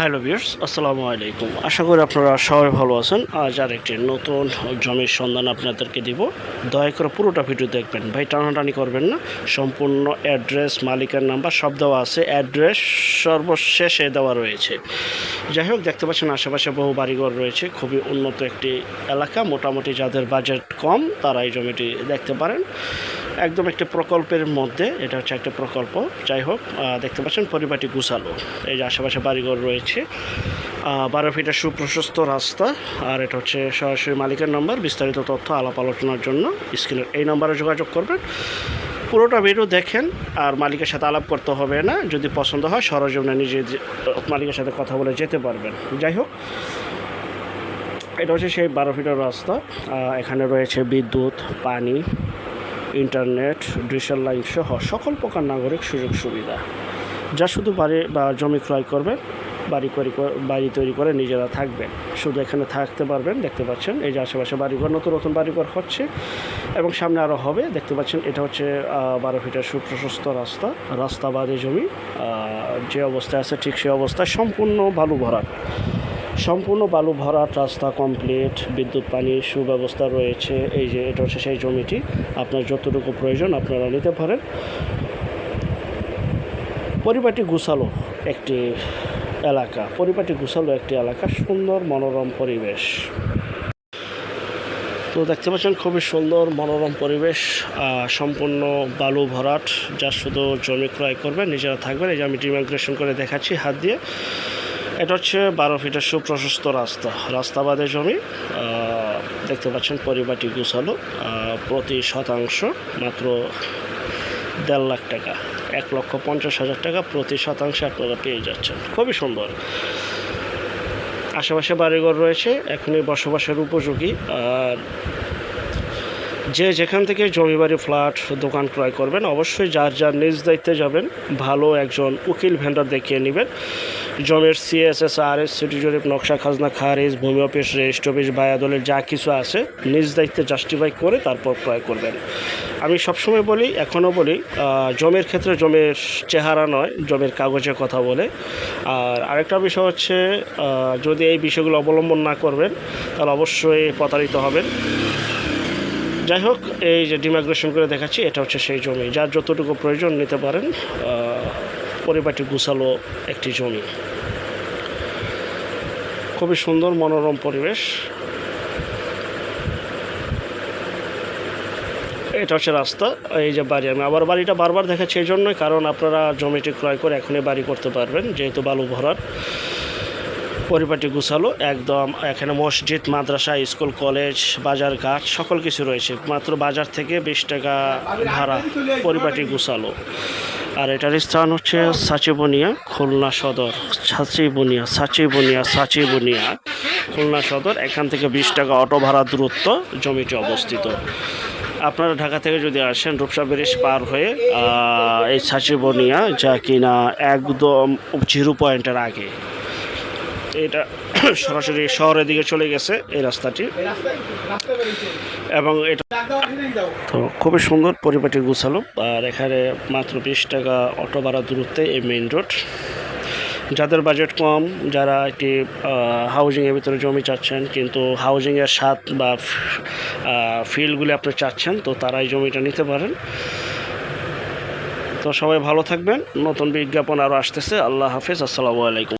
Hello বিয়ার্স আসসালামু আলাইকুম। আশা করি আপনারা সবাই ভালো আছেন। আজ আর একটি নতুন জমির সন্ধান আপনাদেরকে দিব। দয়া করে পুরোটা ভিডিও দেখবেন। ভাই, টানাটানি করবেন না। সম্পূর্ণ অ্যাড্রেস, মালিকের নাম্বার সব দেওয়া আছে। অ্যাড্রেস সর্বশেষে দেওয়া রয়েছে। যাই হোক, দেখতে পাচ্ছেন আশেপাশে বহু বাড়িঘর রয়েছে। খুবই উন্নত একটি এলাকা। মোটামুটি যাদের বাজেট কম, তারা এই জমিটি দেখতে পারেন। একদম একটি প্রকল্পের মধ্যে, এটা হচ্ছে একটা প্রকল্প। যাই হোক দেখতে পাচ্ছেন পরিবারটি গুছালো। এই যে আশেপাশে বাড়িঘর রয়েছে। বারো ফিটের সুপ্রশস্ত রাস্তা, আর এটা হচ্ছে সরাসরি মালিকের নম্বর। বিস্তারিত তথ্য আলাপ আলোচনার জন্য স্ক্রিনের এই নম্বরে যোগাযোগ করবেন। পুরোটা ভিডিও দেখেন, আর মালিকের সাথে আলাপ করতে হবে না। যদি পছন্দ হয়, সরজমিনে নিজে মালিকের সাথে কথা বলে যেতে পারবেন। যাই হোক, এটা হচ্ছে সেই বারো ফিটের রাস্তা। এখানে রয়েছে বিদ্যুৎ, পানি ইন্টারনেট, ডিজিটাল লাইন সহ সকল প্রকার নাগরিক সুযোগ সুবিধা। যা শুধু বাড়ি বা জমি ক্রয় করবেন বাড়ি করে বাড়ি তৈরি করে নিজেরা থাকবেন শুধু এখানে থাকতে পারবেন, দেখতে পাচ্ছেন এই যে আশেপাশে বাড়িঘর, নতুন নতুন বাড়িঘর হচ্ছে এবং সামনে আরও হবে, দেখতে পাচ্ছেন এটা হচ্ছে বারো ফিটের সুপ্রশস্ত রাস্তা রাস্তা বাদে জমি যে অবস্থায় আছে ঠিক সেই অবস্থায় সম্পূর্ণ বালু ভরা। সম্পূর্ণ বালু ভরাট রাস্তা কমপ্লিট বিদ্যুৎ, পানি, সুব্যবস্থা রয়েছে। এই যে, এটা হচ্ছে সেই জমিটি। আপনার যতটুকু প্রয়োজন আপনারা নিতে পারেন। পরিবারটি গুছালো একটি এলাকা। পরিবারটি গুছালো একটি এলাকা। সুন্দর মনোরম পরিবেশ। তো দেখতে পাচ্ছেন, খুবই সুন্দর মনোরম পরিবেশ সম্পূর্ণ বালু ভরাট। যা শুধু জমি ক্রয় করবেন, নিজেরা থাকবেন। এই যে আমি ডিমাইগ্রেশন করে দেখাচ্ছি, হাত দিয়ে। এটা হচ্ছে বারো ফিটের সুপ্রশস্ত রাস্তা। রাস্তা বাদে জমি দেখতে পাচ্ছেন পরিবারটি গুছালো প্রতি শতাংশ মাত্র দেড় লাখ টাকা। এক লক্ষ পঞ্চাশ হাজার টাকা প্রতি শতাংশে আপনারা পেয়ে যাচ্ছেন। খুবই সুন্দর। আশেপাশে বাড়িঘর রয়েছে, এখনই বসবাসের উপযোগী। আর যে যেখান থেকে জমি বাড়ি, ফ্ল্যাট, দোকান ক্রয় করবেন, অবশ্যই যার যার নিজ দায়িত্বে যাবেন, ভালো একজন উকিল ভেন্ডার দেখিয়ে নেবেন। জমির সিএসএস আর এস সিটি জরিপ, নকশা খাজনা, খারিজ, ভূমি অফিস রেজিস্ট অফিস, বায়াদলের যা কিছু আছে, নিজ দায়িত্বে জাস্টিফাই করে তারপর ক্রয় করবেন। আমি সবসময় বলি, এখনও বলি জমির ক্ষেত্রে জমির চেহারা নয়, জমির কাগজে কথা বলে। আর আরেকটা বিষয় হচ্ছে যদি এই বিষয়গুলো অবলম্বন না করবেন, তাহলে অবশ্যই প্রতারিত হবেন। যাই হোক, এই যে ডিমাইগ্রেশন করে দেখাচ্ছি, এটা হচ্ছে সেই জমি। যার যতটুকু প্রয়োজন নিতে পারেন পরিবারটি গুছালো একটি জমি। খুবই সুন্দর, মনোরম পরিবেশ। এটা হচ্ছে রাস্তা, এই যে বাড়ি। আমি আবার বাড়িটা বারবার দেখাচ্ছি এই জন্যই, কারণ আপনারা জমিটি ক্রয় করে এখনই বাড়ি করতে পারবেন, যেহেতু বালু ভরার পরিপাটি গুছালো, একদম এখানে মসজিদ, মাদ্রাসা, স্কুল, কলেজ, বাজার ঘাট, সকল কিছু রয়েছে। মাত্র বাজার থেকে বিশ টাকা ভাড়া পরিপাটি গুছালো। আর এটার স্থান হচ্ছে সাচিবনিয়া, খুলনা সদর। সাচিবনিয়া সাচিবনিয়া সাচিবনিয়া, খুলনা সদর। এখান থেকে বিশ টাকা অটো ভাড়া দূরত্ব জমিটি অবস্থিত। আপনারা ঢাকা থেকে যদি আসেন, রূপসা ব্রিজ পার হয়ে এই সাচিবনিয়া যা কিনা একদম জিরো পয়েন্টের আগে। এটা সরাসরি শহরের দিকে চলে গেছে এই রাস্তাটি। এবং এটা তো খুবই সুন্দর পরিপাটি গুছালো। আর এখানে মাত্র বিশ টাকা অটো ভাড়া দূরত্বে এই মেইন রোড যাদের বাজেট কম, যারা একটি হাউজিংয়ের ভিতরে জমি চাচ্ছেন, কিন্তু হাউজিংয়ের স্বাদ বা ফিল্ডগুলি আপনি চাচ্ছেন, তো তারাই জমিটা নিতে পারেন। তো সবাই ভালো থাকবেন। নতুন বিজ্ঞাপন আরও আসতেছে। আল্লাহ হাফিজ। আসসালামু আলাইকুম।